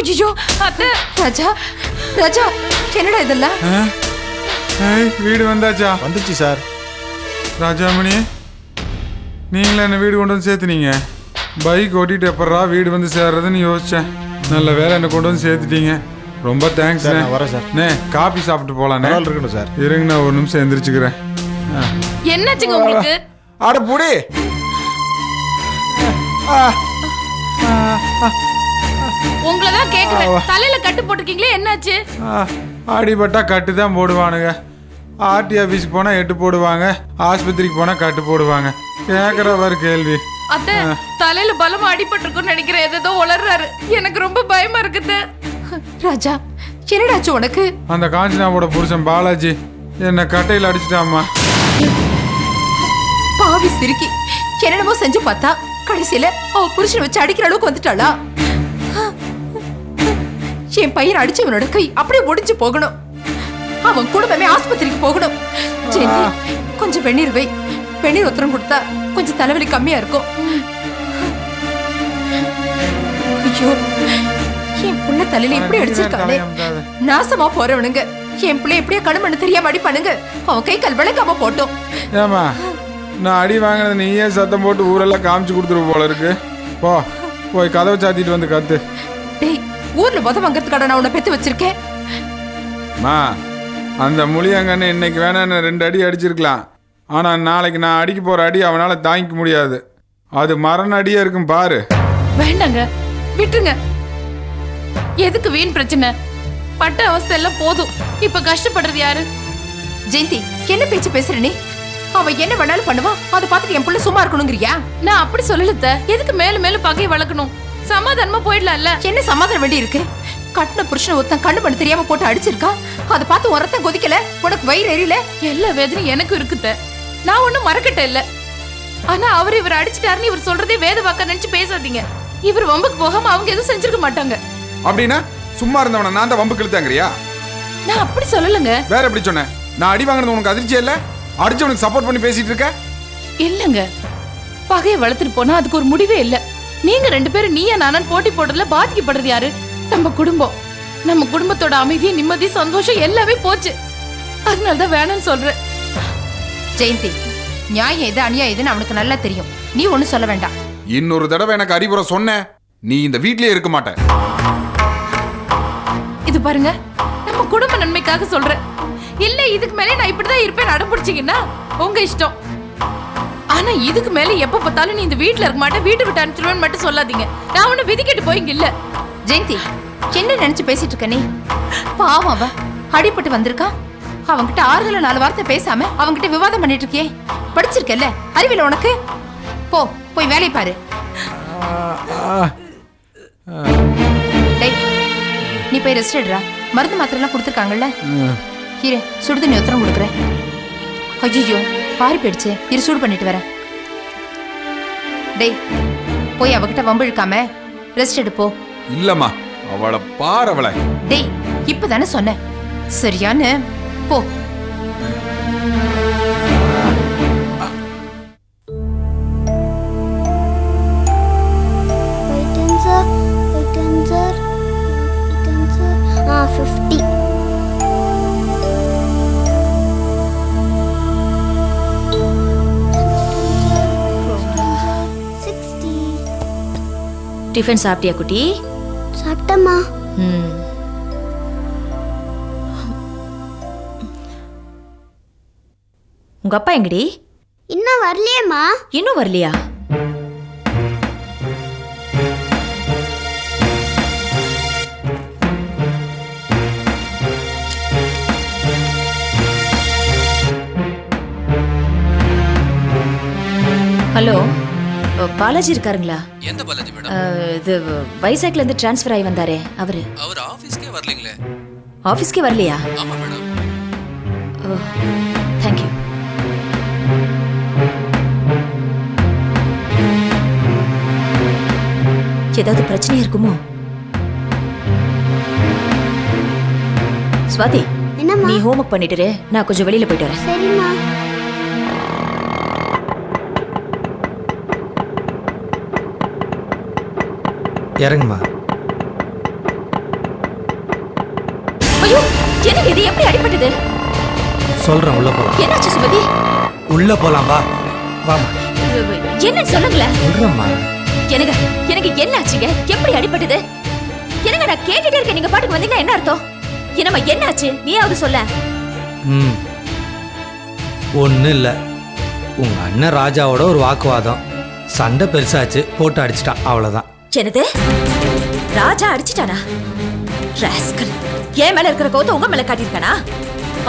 ஐயோ அத்தை ராஜா ராஜா என்னடா இதெல்லாம் ஆ? ஏய், வீடு வந்தாச்சா? வந்துச்சு சார். ராஜாமணி நீங்களே என்ன வீடு கொண்டு வந்து சேர்த்துனீங்க? பைக் ஓட்டிட்டு எப்பறா வீடு வந்து சேர்றதுன்னு யோசிச்சேன். நல்ல வேலை என்ன கொண்டு வந்து சேர்த்துட்டீங்க. ரொம்ப தேங்க்ஸ் வரேன் சார். நே காபி சாப்பிட்டு போலாண்ணே. இருக்கணும் சார். இருங்க நான் ஒரு நிமிஷம் எந்திரிச்சுக்கிறேன். ஆ. என்னாச்சுங்க உங்களுக்கு? ஆட புடி. உங்களை தான் கேக்குறேன் தலையில கட்டு போட்டிருக்கீங்களே என்னாச்சு? ஆ, அடிபட்டா கட்டு தான் போடுவானுங்க. ஆர்டி ஆஃபீஸ்க்கு போனால் எட்டு போடுவாங்க ஆஸ்பத்திரிக்கு போனால் கட்டு போடுவாங்க. கேட்குறவர் கேள்வி. அத்தை தலையில பலமா அடிபட்டிருக்கும்னு நினைக்கிறேன் ஏதோ உளறாரு எனக்கு ரொம்ப பயமா இருக்குது. ராஜா என்னடாச்சு உனக்கு? அந்த காஞ்சனாவோட புருஷன் பாலாஜி என்னை கட்டையில் அடிச்சிட்டாம்மா. பாவி சிரிக்கி. என்னென்னமோ செஞ்சு பார்த்தா கடைசியில அவ புருஷனை வச்சு அடிக்கிற அளவுக்கு வந்துட்டாளா? என் பையன் அடிச்சவனோட கை அப்படியே ஒடிஞ்சு போகணும். அவன் குடும்பமே ஆஸ்பத்திரிக்கு போகணும். ஜெயந்தி கொஞ்சம் வெந்நீர் வை. வெந்நீர் உத்தரம் கொடுத்தா கொஞ்சம் தலைவலி கம்மியா இருக்கும். ஐயோ என் புள்ள தலையில இப்படி அடிச்சிருக்கானே நாசமா போறவனுங்க. என் பிள்ளை எப்படியா கடுமண்ணு தெரியாம அடிப்பானுங்க அவன் கை கால் விளக்காம போட்டோம். ஏம்மா நான் அடி வாங்கினது நீயே சத்தம் போட்டு ஊரெல்லாம் காமிச்சு கொடுத்துரு போல இருக்கு. போ போய் கதவை சாத்திட்டு வந்து கத்து. ஊர்ல உத வாங்கறதுக்காக நான் உன்னை பெத்து வச்சிருக்கேன். மா அந்த முழியங்கன்னு இன்னைக்கு வேணான்னு ரெண்டு அடி அடிச்சிருக்கலாம். ஆனால் நாளைக்கு நான் அடிக்க போகிற அடி அவனால் தாங்கிக்க முடியாது. அது மரண அடியே இருக்கும் பாரு. வேண்டாங்க விட்டுருங்க. எதுக்கு வீண் பிரச்சனை? பட்ட அவஸ்தை எல்லாம் போதும். இப்ப கஷ்டப்படுறது யாரு? ஜெயந்தி என்ன பேச்சு பேசுற நீ? அவ என்ன வேணாலும் பண்ணுவா? அதை பார்த்துட்டு என் புள்ள சும்மா இருக்கணுங்கிறியா? நான் அப்படி சொல்லலத்த எதுக்கு மேலும் மேலும் பகையை வளர்க்கணும்? சமாதானமா போயிடலாம்ல. என்ன சமாதானம் வேண்டி இருக்கு? கட்டின புருஷன் ஒருத்தன் கண்ணு பண்ண தெரியாம போட்டு அடிச்சிருக்கா? அதை பார்த்து உன் ரத்தம் கொதிக்கல? உனக்கு வயிறு எரியல? எல்லா வேதனையும் எனக்கும் இருக்குத்த. நான் ஒண்ணும் மறக்கட்ட இல்ல. ஆனா அவர் இவர் அடிச்சிட்டாருன்னு இவர் சொல்றதே வேத வாக்க நினைச்சு பேசாதீங்க. இவர் வம்புக்கு போகாம அவங்க எதுவும் செஞ்சிருக்க மாட்டாங்க. அப்படின்னா சும்மா இருந்தவன நான் தான் வம்பு கிழித்தாங்கறியா நான் அப்படி சொல்லலங்க. வேற எப்படி சொன்னேன் நான் அடி வாங்கினது உனக்கு அதிர்ச்சி இல்ல? அடிச்சவனுக்கு சப்போர்ட் பண்ணி பேசிட்டு இருக்க? இல்லங்க. பகையை வளர்த்துட்டு போனா அதுக்கு ஒரு முடிவே இல்ல. நீங்க ரெண்டு பேரும் நீயா நானான்னு போட்டி போடுறதுல பாதிக்கப்படுறது யாரு? நம்ம குடும்பம். நம்ம குடும்பத்தோட அமைதி நிம்மதி சந்தோஷம் எல்லாமே போச்சு. அதனாலதான் வேணாம்னு சொல்றேன். ஜெயந்தி நியாயம் எது அநியாயம் எதுன்னு அவனுக்கு நல்லா தெரியும். நீ ஒண்ணும் சொல்ல வேண்டாம். இன்னொரு தடவை எனக்கு அறிவுரை சொன்ன நீ இந்த வீட்லயே இருக்க மாட்ட. இது பாருங்க நம்ம குடும்ப நன்மைக்காக சொல்றேன். இல்ல இதுக்கு மேலே நான் இப்படிதான் இருப்பேன் அடம்பிடிச்சீங்கன்னா உங்க இஷ்டம். ஆனா இதுக்கு மேல எப்ப பார்த்தாலும் நீ இந்த வீட்ல இருக்க மாட்டேன் வீட்டு விட்டு அனுப்பிச்சிருவேன்னு மட்டும் சொல்லாதீங்க. நான் ஒண்ணு விதிக்கிட்டு போய் இங்க இல்ல ஜெயந்தி என்ன நினைச்சு பேசிட்டு இருக்க நீ? பாவம் அவ. அடிபட்டு வந்திருக்கான் அவன்கிட்ட ஆறுதல நாலு வார்த்தை பேசாம அவன்கிட்ட விவாதம் பண்ணிட்டு இருக்கியே. படிச்சிருக்கல்ல? அறிவில உனக்கு? போ போய் வேலையை பாரு. டேய் நீ போய் ரெஸ்ட் எடுறா. மருந்து மாத்திரை எல்லாம் கொடுத்துருக்காங்கல்ல இரு சுடு தண்ணி உத்தரம் கொடுக்குறேன் ஐயோ பாரி போயிடுச்சு இரு சூடு பண்ணிட்டு வரேன். டேய் போய் அவகிட்ட வம்பு இழுக்காம ரெஸ்ட் எடுப்போ. இல்லம்மா அவளை பார் அவளை. டேய் இப்பதானே சொன்னேன். சரியான்னு போ. டிஃபன் சாப்பிட்டியா குட்டி? சாப்பிட்டம்மா. ம். உங்க அப்பா எங்கடி? இன்னும் வரலையேம்மா. இன்னும் வரலையா? ஹலோ. பாலாஜி இருக்காருங்களா? எந்த பாலாஜி மேடம்? இது வைசாக்ல இருந்து டிரான்ஸ்ஃபர் ஆகி வந்தாரே அவரு. அவர் ஆபீஸ்க்கே வரலீங்களே? ஆஃபீஸ்க்கே வரலையா? ஆமா மேடம். ஓ தேங்க்யூ ஏதாவது பிரச்சனை இருக்குமோ? ஸ்வாதி என்னம்மா? நீ ஹோம்ஒர்க் பண்ணிட்டு இரு. நான் கொஞ்சம் வெளியில போயிட்டு வரேன். இறங்குமா? ஐயோ எனக்கு இது? எப்படி அடிபட்டது? சொல்றேன் உள்ள போலாம். என்னாச்சு சுமதி? உள்ள போலாம் வா. வாமா என்னன்னு சொல்லுங்களேன் சொல்றேம்மா. எனக்கு எனக்கு என்ன ஆச்சுங்க எப்படி அடிபட்டது? என்னங்க நான் கேட்டுட்டே இருக்கேன். நீங்க பாட்டுக்கு வந்தீங்கன்னா என்ன அர்த்தம்? என்னம்மா என்ன ஆச்சு நீயாவது சொல்ல. ம். ஒன்றும் இல்லை. உங்க அண்ணன் ராஜாவோட ஒரு வாக்குவாதம். சண்டை பெருசாச்சு போட்டு அடிச்சிட்டான். அவ்வளோதான் என்னது? ராஜா அடிச்சிட்டானா? ராஸ்கல் என் மேல இருக்கிற கோத்த உங்க மேல காட்டியிருக்கானா?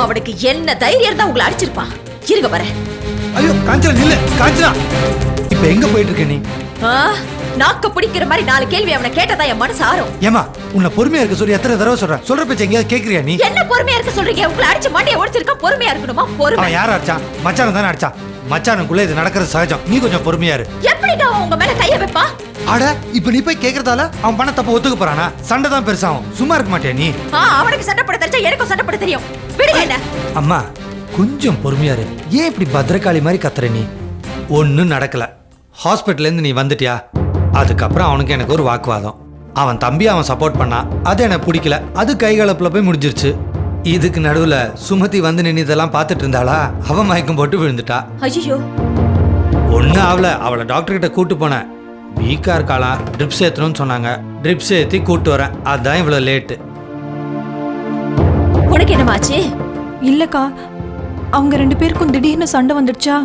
அவனுக்கு என்ன தைரியம் தான் உங்களை அடிச்சிருப்பான். இருங்க வரேன் ஐயோ காஞ்சனா நில்லு. காஞ்சனா. இப்போ எங்க போயிட்டு இருக்க நீ நாக்க பிடிக்கிற மாதிரி நாலு கேள்வி அவனை கேட்டதா என் மனசு ஆறும். ஏமா உன்னை பொறுமையா இருக்க சொல்லி எத்தனை தடவை சொல்றேன்? சொல்ற பேச்சு எங்கேயாவது கேட்குறியா நீ? என்ன பொறுமையா இருக்க சொல்றீங்க? உங்களை அடிச்சு மாட்டிய ஒடிச்சிருக்கா? பொறுமையா இருக்கணுமா? பொறுமை. யார் அடிச்சான் மச்சான தானே அடிச்சான். மச்சானுக்குள்ள இது நடக்கிறது சகஜம். நீ கொஞ்சம் பொறுமையா இரு. எப்படிடா உங்க மேல கைய வைப்பா? அட இப்ப நீ போய் கேக்குறதால அவன் பண்ண தப்ப ஒத்துக்க போறானா? சண்டை தான் பெருசாகும். சும்மா இருக்க மாட்டியா நீ? ஆ, அவனுக்கு சண்டை போட தெரிஞ்சா எனக்கும் சண்டை போட தெரியும். விடுங்க என்ன? அம்மா கொஞ்சம் பொறுமையா இரு. ஏன் இப்படி பத்திரகாளி மாதிரி கத்துற நீ? ஒன்றும் நடக்கல. ஹாஸ்பிட்டல்ல இருந்து நீ வந்துட்டியா? அதுக்கப்புறம் அவனுக்கு எனக்கு ஒரு வாக்குவாதம். அவன் தம்பி அவன் சப்போர்ட் பண்ணான் அது எனக்கு பிடிக்கல. அது கைகலப்புல போய் முடிஞ்சிருச்சு. இதுக்கு நடுவுல சுமதி வந்து நின்று இதெல்லாம் பார்த்துட்டு இருந்தாளா? அவன் மயக்கம் போட்டு விழுந்துட்டா. ஐயோ ஒன்றும் ஆகல அவளை டாக்டர் கிட்ட கூட்டு போனேன். வீக்கா இருக்காளாம் ட்ரிப்ஸ் ஏற்றணும்னு சொன்னாங்க. ட்ரிப்ஸ் ஏற்றி கூட்டு வரேன். அதுதான் இவ்வளோ லேட்டு உனக்கு என்னமாச்சு? இல்லக்கா அவங்க ரெண்டு பேருக்கும் திடீர்னு சண்டை வந்துடுச்சா?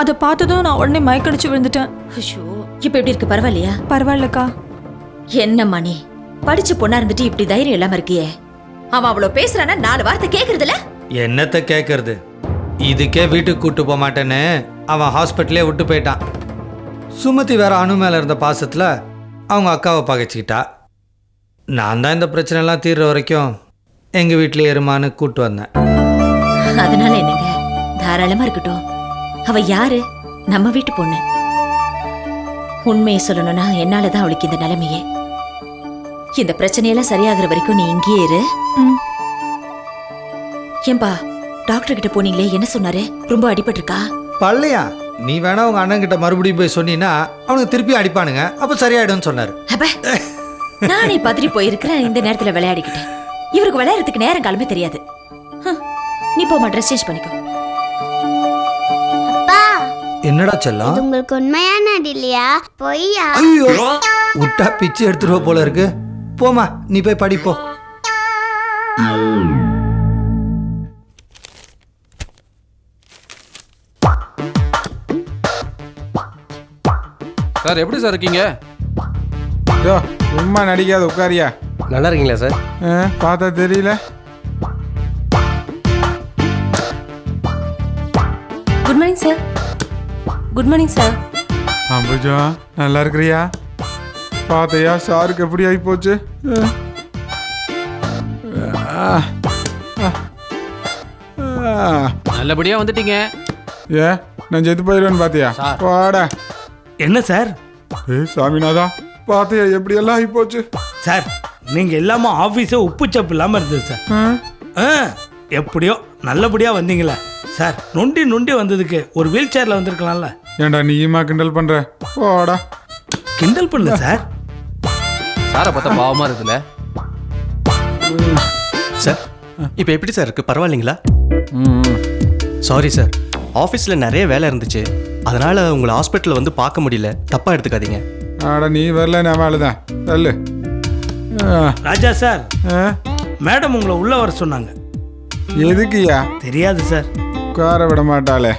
அதை பார்த்ததும் நான் உடனே மயக்கடிச்சு விழுந்துட்டேன். ஐயோ இப்ப எப்படி இருக்கு? பரவாயில்லையா? பரவாயில்லக்கா. என்ன மணி? படிச்ச பொண்ணா இருந்துட்டு இப்படி தைரியம் இல்லாம இருக்கியே. அவன் அவ்வளவு பேசுறானா? நாலு வார்த்தை கேக்குறதுல? என்னத்த கேட்கறது இதுக்கே வீட்டுக்கு கூட்டு போக மாட்டேன்னு அவன் ஹாஸ்பிட்டலே விட்டு போயிட்டான். சுமதி வேற அணு மேல இருந்த பாசத்துல அவங்க அக்காவை பகைச்சிக்கிட்டா. நான் தான் இந்த பிரச்சனைலாம் தீர்ற வரைக்கும் எங்க வீட்டிலே இருமான்னு கூட்டு வந்தேன். அதனால என்னங்க? தாராளமா இருக்கட்டும். அவ யாரு? நம்ம வீட்டு பொண்ணு. உண்மையை சொல்லணும்னா என்னாலதான் அவளுக்கு இந்த நிலைமையே. இந்த பிரச்சனையெல்லாம் சரியாகிற வரைக்கும் நீ இங்கேயே இரு. ம். ஏன்பா டாக்டர் கிட்ட போனீங்களே என்ன சொன்னாரு? ரொம்ப அடிபட்டிருக்கா? பள்ளையா நீ வேணா உங்க அண்ணன் கிட்ட மறுபடியும் போய் சொன்னீன்னா அவனுக்கு திருப்பி அடிப்பானுங்க. அப்ப சரியாயிடும்னு சொன்னாரு. அப்ப நானே பதறி போயிருக்கிறேன் இந்த நேரத்துல விளையாடிக்கிட்டு. இவருக்கு விளையாடுறதுக்கு நேரம் காலமே தெரியாது. நீ போமா ட்ரெஸ் சேஞ்ச் பண்ணிக்கோ. அப்பா என்னடா செல்லம்? உங்களுக்கு உண்மையான அடி இல்லையா? பொய்யா? ஐயோ விட்டா பிச்சு எடுத்துருவ போல இருக்கு. போமா நீ போய் படிப்போ. சார் எப்படி சார் இருக்கீங்க? யோ சும்மா நடிக்காத உட்காரியா? நல்லா இருக்கீங்களா சார்? ஆ, பார்த்தா தெரியல. Good morning sir good morning sir Ambuja நல்லா இருக்கிறியா? பார்த்தையா சாருக்கு எப்படி ஆகி போச்சு நல்லபடியா வந்துட்டீங்க. ஏ நான் செத்து போயிடுவேன்னு பார்த்தியா சார். வாடா. என்ன சார்? ஏய் சாமிநாதா பார்த்தியா எப்படி எல்லாம் ஆகி போச்சு சார் நீங்க எல்லாமே ஆபீஸே உப்பு சப்பு இல்லாம இருந்தது சார். ஆ? ஆ எப்படியோ நல்லபடியா வந்தீங்களே. சார் நொண்டி நொண்டி வந்ததுக்கு ஒரு வீல் சேர்ல வந்திருக்கலாம்ல. ஏன்டா நீயுமா கிண்டல் பண்ற? போடா. கிண்டல் பண்ணல சார். சாரை பார்த்தா பாவமா இருக்குல்ல சார் இப்போ எப்படி சார் இருக்கு? பரவாயில்லைங்களா? ம் சாரி சார் ஆஃபீஸில் நிறைய வேலை இருந்துச்சு. அதனால உங்களை ஹாஸ்பிட்டலில் வந்து பார்க்க முடியல. தப்பாக எடுத்துக்காதீங்க. ஆட நீ வரல நான் வேலைதான் தள்ளு. ஆ, ராஜா சார்? மேடம் உங்களை உள்ள வர சொன்னாங்க. எதுக்குயா தெரியாது சார். உட்கார விட மாட்டாளே.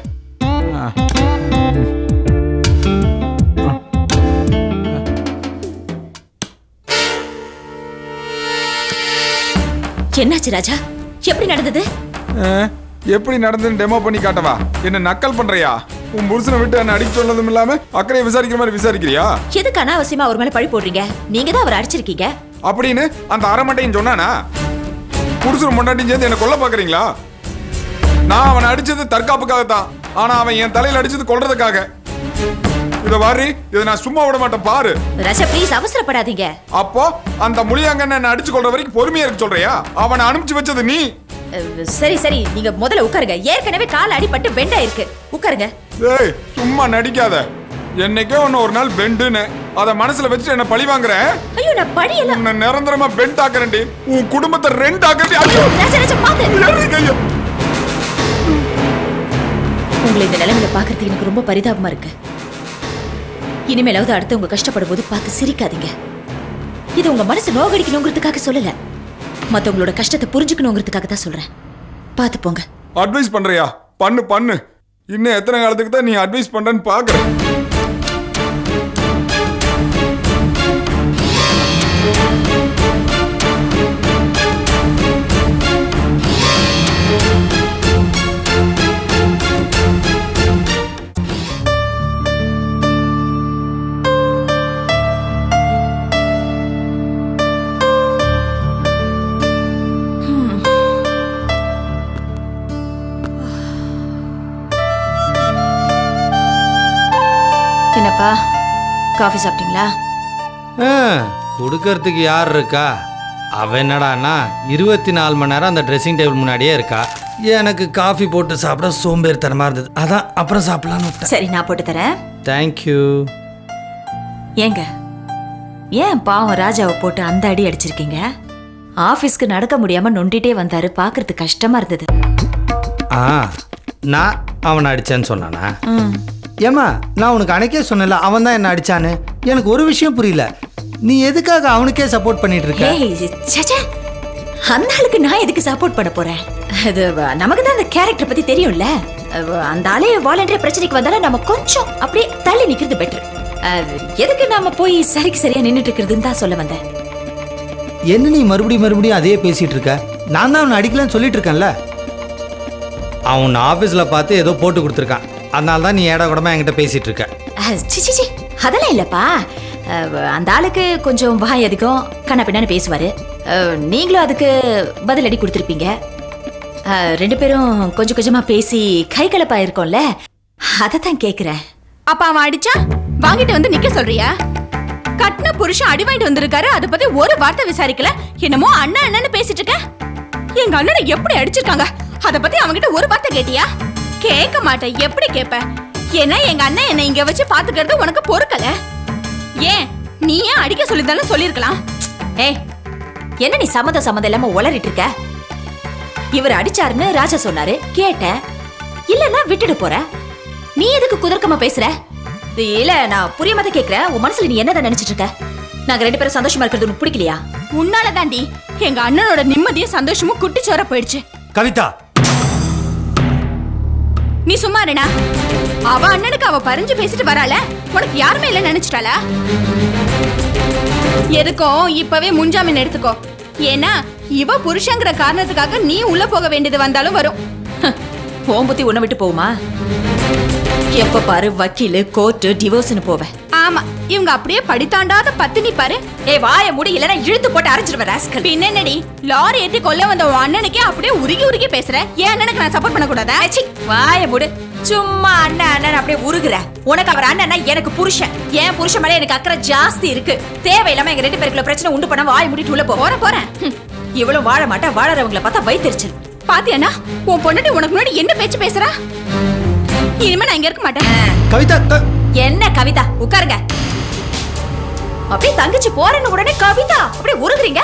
என்னாச்சு ராஜா? எப்படி நடந்தது? எப்படி நடந்துன்னு டெமோ பண்ணி காட்டவா? என்ன நக்கல் பண்றியா? உன் புருஷனை விட்டு என்ன அடிக்க சொன்னதும் இல்லாம அக்கறையை விசாரிக்கிற மாதிரி விசாரிக்கிறியா? எதுக்கு அனாவசியமா அவர் மேல பழி போடுறீங்க? நீங்க தான் அவர் அடிச்சிருக்கீங்க. அப்படின்னு அந்த அரைமட்டையும் சொன்னானா? புருஷன் முன்னாடி சேர்ந்து என்ன கொல்ல பாக்குறீங்களா நான் அவனை அடிச்சது தற்காப்புக்காகத்தான். ஆனா அவன் என் தலையில அடிச்சது கொல்றதுக்காக. இத வாரி இதை நான் சும்மா விட மாட்டேன் பாரு. ராஜா ப்ளீஸ் அவசரப்படாதீங்க. அப்போ அந்த முழியாங்கன்னு என்ன அடிச்சு கொள்ற வரைக்கும் பொறுமையா இருக்க சொல்றியா? அவனை அனுப்பிச்சு வச்சது நீ. சரி சரி நீங்க முதல்ல உட்காருங்க. ஏற்கனவே கால் அடிபட்டு பெண்டா இருக்கு உட்காருங்க. ஏய் சும்மா நடிக்காத. என்னைக்கோ ஒன்னு ஒரு நாள் பெண்டுன்னு அத மனசுல வச்சுட்டு என்ன பழி வாங்குற ஐயோ நான் படியெல்லாம் உன்னை நிரந்தரமா பெண்ட் ஆக்குறேன்டி. உன் குடும்பத்தை ரெண்ட் ஆக்குறேன்டி. ஐயோ! ராஜா ராஜா பாத்து கையை. உங்களை இந்த நிலைமையில பாக்குறதுக்கு எனக்கு ரொம்ப பரிதாபமா இருக்கு. இனிமேலாவது அடுத்தவங்க கஷ்டப்படும் போது பார்த்து சிரிக்காதீங்க. இது உங்க மனசு நோகடிக்கணுங்கிறதுக்காக சொல்லல. மத்தவங்களோட கஷ்டத்தை புரிஞ்சுக்கணுங்கிறதுக்காக தான் சொல்றேன். பார்த்து போங்க. அட்வைஸ் பண்றியா? பண்ணு பண்ணு. இன்னும் எத்தனை காலத்துக்கு தான் நீ அட்வைஸ் பண்றேன்னு பாக்குறேன் காஃபி சாப்பிட்டீங்களா? கொடுக்கறதுக்கு யார் இருக்கா? அவ என்னடான்னா இருபத்தி நாலு மணி நேரம் அந்த ட்ரெஸ்ஸிங் டேபிள் முன்னாடியே இருக்கா. எனக்கு காஃபி போட்டு சாப்பிட சோம்பேறித்தனமாக இருந்தது. அதான் அப்புறம் சாப்பிடலான்னு சரி நான் போட்டு தரேன். தேங்க்யூ ஏங்க ஏன் பாவம் ராஜாவை போட்டு அந்த அடி அடிச்சிருக்கீங்க? ஆபீஸ்க்கு நடக்க முடியாம நொண்டிட்டே வந்தாரு. பாக்குறது கஷ்டமா இருந்தது. ஆ நான் அவனை அடிச்சேன்னு சொன்னானா? ஏம்மா நான் உனக்கு அன்னைக்கே சொன்னல அவன் தான் என்ன அடிச்சான்னு. எனக்கு ஒரு விஷயம் புரியல. நீ எதுக்காக அவனுக்கே சப்போர்ட் பண்ணிட்டு இருக்க. அந்த ஆளுக்கு நான் எதுக்கு சப்போர்ட் பண்ண போறேன்? அது நமக்கு தான் அந்த கேரக்டர் பத்தி தெரியும்ல. அந்த ஆளே வாலண்டியர் பிரச்சனைக்கு வந்தாலும் நம்ம கொஞ்சம் அப்படியே தள்ளி நிக்கிறது பெட்டர் எதுக்கு நாம போய் சரிக்கு சரியா நின்னுட்டு இருக்கிறதுன்னு தான் சொல்ல வந்தேன். என்ன நீ மறுபடியும் மறுபடியும் அதையே பேசிட்டு இருக்க நான் தான் அவனை அடிக்கலன்னு சொல்லிட்டு இருக்கேன்ல அவன் ஆஃபீஸில் பார்த்து ஏதோ போட்டு கொடுத்துருக்கான். அதனால தான் நீ ஏடா கூடமா என்கிட்ட பேசிட்டு இருக்க. அஹ், சி சி, சி. அதெல்லாம் இல்லப்பா. அந்த ஆளுக்கு கொஞ்சம் வாய் அதிகம் கண்ணா பின்னான்னு பேசுவாரு. நீங்களும் அதுக்கு பதிலடி கொடுத்துருப்பீங்க. அஹ், ரெண்டு பேரும் கொஞ்சம் கொஞ்சமா பேசி கை கலப்பா இருக்கோம்ல. அதை தான் கேட்குறேன் அப்ப அவன் அடிச்சா? வாங்கிட்டு வந்து நிக்க சொல்றியா? கட்டின புருஷன் அடி வாங்கிட்டு வந்திருக்காரு அதை பத்தி ஒரு வார்த்தை விசாரிக்கல. என்னமோ அண்ணன் அண்ணன்னு பேசிட்டு இருக்க. எங்க அண்ணனை எப்படி அடிச்சிருக்காங்க? அத பத்தி அவன்கிட்ட ஒரு வார்த்தை கேட்டியா? கேட்க மாட்டேன் எப்படி கேப்ப ஏன்னா எங்க அண்ணன் என்ன இங்க வச்சு பாத்துக்கிறது உனக்கு பொறுக்கல. ஏன்? நீ ஏன் அடிக்க சொல்லிருந்தாலும் சொல்லிருக்கலாம் ஏய் என்ன நீ சம்மத சம்மத இல்லாம உளறிட்டு இருக்க? இவர் அடிச்சாருன்னு ராஜா சொன்னாரு. கேட்ட இல்லன்னா விட்டுட்டு போற. நீ எதுக்கு குதர்க்கமா பேசுற? இல்ல நான் புரியாமத கேக்குற உன் மனசுல நீ என்னதான் நினைச்சிட்டு இருக்க? நாங்க ரெண்டு பேரும் சந்தோஷமா இருக்கிறது உனக்கு பிடிக்கலையா? உன்னால தாண்டி எங்க அண்ணனோட நிம்மதியும் சந்தோஷமும் குட்டிச்சோர போயிடுச்சு. கவிதா நீ சும்மா இருடா. அவ அண்ணனுக்கு அவ பறிஞ்சு பேசிட்டு வரால உனக்கு யாருமே இல்ல நினைச்சிட்டாளா? எதுக்கும் இப்பவே முன்ஜாமீன் எடுத்துக்கோ. ஏன்னா இவ புருஷங்கிற காரணத்துக்காக நீ உள்ள போக வேண்டியது வந்தாலும் வரும். ஓம்புத்தி உன்னை விட்டு போகுமா? எப்ப பாரு வக்கீலு கோர்ட்டு டிவோர்ஸ்னு போவேன். ஆமா இவங்க அப்படியே படித்தாண்டாத பத்தினி பாரு. ஏ வாய முடி இல்லனா இழுத்து போட்டு அரைஞ்சிருவேன் ராஸ்கல் பின்ன என்னடி? லாரி ஏத்தி கொல்ல வந்த உன் அண்ணனுக்கே அப்படியே உருகி உருகி பேசுற. என் அண்ணனுக்கு நான் சப்போர்ட் பண்ண கூடாதா சி வாய முடு. சும்மா அண்ணன் அண்ணன் அப்படியே உருகுற. உனக்கு அவர் அண்ணன்னா எனக்கு புருஷன். என் புருஷன் மேல எனக்கு அக்கறை ஜாஸ்தி இருக்கு. தேவையில்லாம எங்க ரெண்டு பேருக்குள்ள பிரச்சனை உண்டு பண்ண வாய் மூடிட்டு உள்ள போ. போறேன் போறேன். ஹம். வாழ மாட்டா வாழறவங்கள பார்த்தா வைத்தறிச்சல் பாத்தியாண்ணா உன் பொண்ணு உனக்கு முன்னாடி என்ன பேச்சு பேசுறா? இனிமே நான் இங்க இருக்க மாட்டேன். கவிதா என்ன கவிதா? உட்காருங்க. அப்படியே தங்கச்சி போறேன்னு உடனே கவிதா அப்படியே உருகுறீங்க?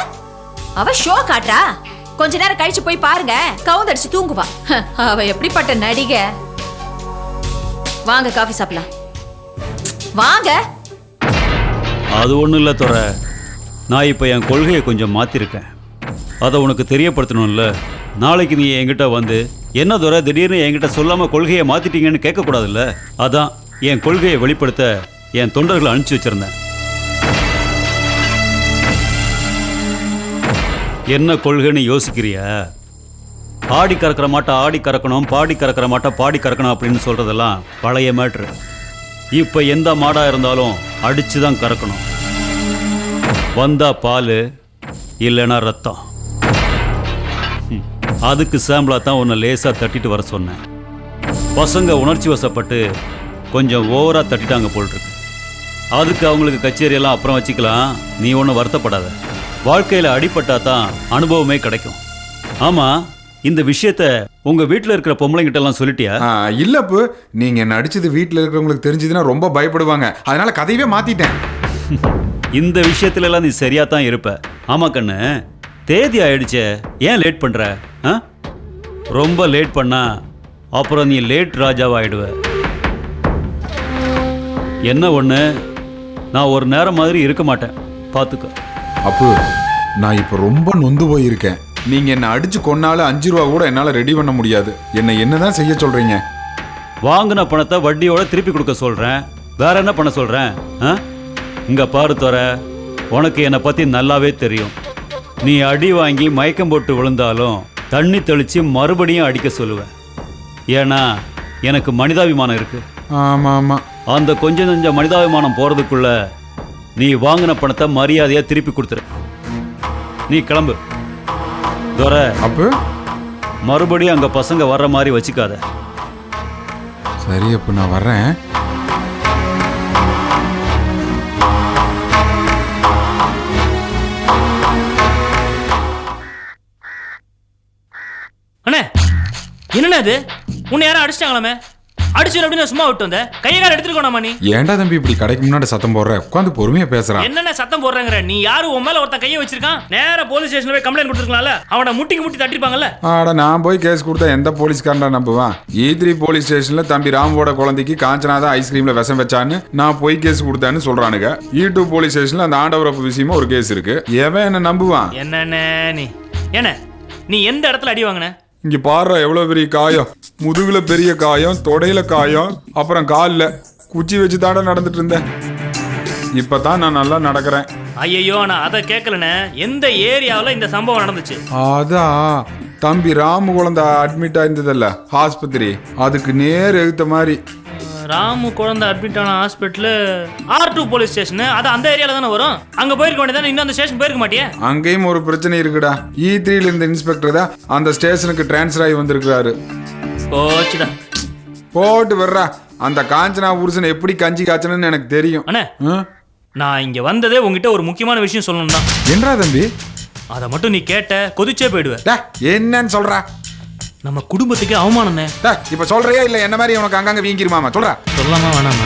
அவ ஷோ காட்டுறா? கொஞ்ச நேரம் கழிச்சு போய் பாருங்க. கவுந்தடிச்சு தூங்குவா. ஹ, அவ எப்படிப்பட்ட நடிகை? வாங்க காஃபி சாப்பிடலாம். வாங்க. அது ஒன்றும் இல்லை துற நான் இப்போ என் கொள்கையை கொஞ்சம் மாற்றிருக்கேன் அதை உனக்கு தெரியப்படுத்தணும்ல. நாளைக்கு நீ என்கிட்ட வந்து என்ன துறை திடீர்னு என்கிட்ட சொல்லாமல் கொள்கையை மாற்றிட்டீங்கன்னு கேட்கக்கூடாதுல்ல? அதான் என் கொள்கையை வெளிப்படுத்த என் தொண்டர்களை அனுப்பிச்சி வச்சிருந்தேன். என்ன கொள்கைன்னு யோசிக்கிறியா? ஆடி கறக்கிற மாட்டை ஆடி கறக்கணும் பாடி கறக்கிற மாட்டை பாடி கறக்கணும் அப்படின்னு சொல்றதெல்லாம் பழைய மேட்ரு. இப்போ எந்த மாடாக இருந்தாலும் அடிச்சு தான் கறக்கணும். வந்தா பால் இல்லைன்னா ரத்தம். அதுக்கு சாம்பிளா தான் உன்னை லேசாக தட்டிட்டு வர சொன்னேன். பசங்க உணர்ச்சி வசப்பட்டு கொஞ்சம் ஓவராக தட்டிட்டாங்க போல் இருக்கு அதுக்கு அவங்களுக்கு கச்சேரியெல்லாம் அப்புறம் வச்சுக்கலாம். நீ ஒன்றும் வருத்தப்படாத. வாழ்க்கையில் அடிபட்டா தான் அனுபவமே கிடைக்கும். ஆமாம் இந்த விஷயத்த உங்கள் வீட்டில் இருக்கிற பொம்பளைங்கிட்ட எல்லாம் சொல்லிட்டியா? இல்லப்பு நீங்க என்ன அடிச்சது வீட்டில் இருக்கிறவங்களுக்கு தெரிஞ்சதுன்னா ரொம்ப பயப்படுவாங்க. அதனால கதையவே மாத்திட்டேன். இந்த விஷயத்துல எல்லாம் நீ சரியா தான் இருப்ப. ஆமா கண்ணு. தேதி ஆயிடுச்சே. ஏன் லேட் பண்ற? ஆ? ரொம்ப லேட் பண்ணா அப்புறம் நீ லேட் ராஜாவாயிடுவ. என்ன ஒண்ணு? நான் ஒரு நேரம் மாதிரி இருக்க மாட்டேன். பார்த்துக்க அப்பு நான் இப்போ ரொம்ப நொந்து போயிருக்கேன். நீங்க என்ன அடிச்சு கொன்னாலும் அஞ்சு ரூபா கூட என்னால ரெடி பண்ண முடியாது. என்ன என்னதான் செய்ய சொல்றீங்க? வாங்கின பணத்தை வட்டியோட திருப்பி கொடுக்க சொல்றேன். வேற என்ன பண்ண சொல்றேன்? ஆ? இங்க பாரு தோற உனக்கு என்னை பத்தி நல்லாவே தெரியும். நீ அடி வாங்கி மயக்கம் போட்டு விழுந்தாலும் தண்ணி தெளிச்சு மறுபடியும் அடிக்க சொல்லுவேன். ஏன்னா எனக்கு மனிதாபிமானம் இருக்கு. ஆமா ஆமா அந்த கொஞ்சம் கொஞ்ச மனிதாபிமானம் போறதுக்குள்ள நீ வாங்கின பணத்தை மரியாதையா திருப்பி கொடுத்துரு. நீ கிளம்பு. தோற அப்பு? மறுபடியும் அங்க பசங்க வர்ற மாதிரி வச்சுக்காத. சரி அப்ப நான் வர்றேன். என்னண்ணே இது உன்னை யாரும் அடிச்சிட்டாங்களாமே? அடிச்சு அப்படின்னு சும்மா விட்டு வந்த? கையை கால நீ. ஏன்டா தம்பி இப்படி கடைக்கு முன்னாடி சத்தம் போடுற? உட்காந்து பொறுமையா பேசுறான் என்னென்ன சத்தம் போடுறாங்கற? நீ யாரு? உன் மேல ஒருத்தன் கையை வச்சிருக்கான். நேரா போலீஸ் ஸ்டேஷன்ல போய் கம்ப்ளைண்ட் கொடுத்துருக்கலாம்ல. அவனை முட்டிக்கு முட்டி தட்டிருப்பாங்கல்ல. ஆட நான் போய் கேஸ் கொடுத்தா எந்த போலீஸ்காரன்டா நம்புவான்? ஈ த்ரீ போலீஸ் ஸ்டேஷன்ல தம்பி ராம்போட குழந்தைக்கு காஞ்சனா தான் ஐஸ்கிரீம்ல விஷம் வச்சான்னு நான் போய் கேஸ் கொடுத்தேன்னு சொல்றானுங்க. ஈ டூ போலீஸ் ஸ்டேஷன்ல அந்த ஆண்டவரப்பு விஷயமா ஒரு கேஸ் இருக்கு. எவன் என்ன நம்புவான்? என்னண்ணே நீ? என்ன? நீ எந்த இடத்துல அடி வாங்கின? இங்க பாரு எவ்வளவு பெரிய காயம். முதுகுல பெரிய காயம் தொடையில காயம் அப்புறம் கால்ல. குச்சி வச்சு தாட நடந்துட்டு இருந்தேன். இப்பதான் நான் நல்லா நடக்கிறேன். ஐயோ நான் அதை கேட்கலண்ணே. எந்த ஏரியாவில் இந்த சம்பவம் நடந்துச்சு? அதான் தம்பி ராமு குழந்தை அட்மிட் ஆயிருந்ததல்ல ஆஸ்பத்திரி. அதுக்கு நேர் எழுத்த மாதிரி. ராமு குழந்தை அட்மிட் ஆன hospital or to police station அது அந்த ஏரியாவில் தானே வரும்? அங்கே போயிருக்க வேண்டியதானே இன்னும் அந்த ஸ்டேஷன் போயிருக்க மாட்டியே? அங்கேயும் ஒரு பிரச்சனை இருக்குடா. இ த்ரீல இருந்த இன்ஸ்பெக்டர் தான் அந்த ஸ்டேஷனுக்கு டிரான்ஸ்ஃபர் ஆகி வந்திருக்காரு போச்சுடா. போட்டு வர்றா அந்த காஞ்சனா புருஷன் எப்படி கஞ்சி காய்ச்சணும்னு எனக்கு தெரியும். அண்ணே? நான் இங்கே வந்ததே உங்ககிட்ட ஒரு முக்கியமான விஷயம் சொல்லணும் தான் என்னடா தம்பி? அதை மட்டும் நீ கேட்ட கொதிச்சே போயிடுவேன். என்னன்னு சொல்றா? நம்ம குடும்பத்துக்கு அவமானண்ணே இப்ப சொல்றியா இல்ல என்ன மாதிரி உனக்கு அங்கங்க வீங்கிருமாமா சொல்றா. சொல்லாமா வேணாமா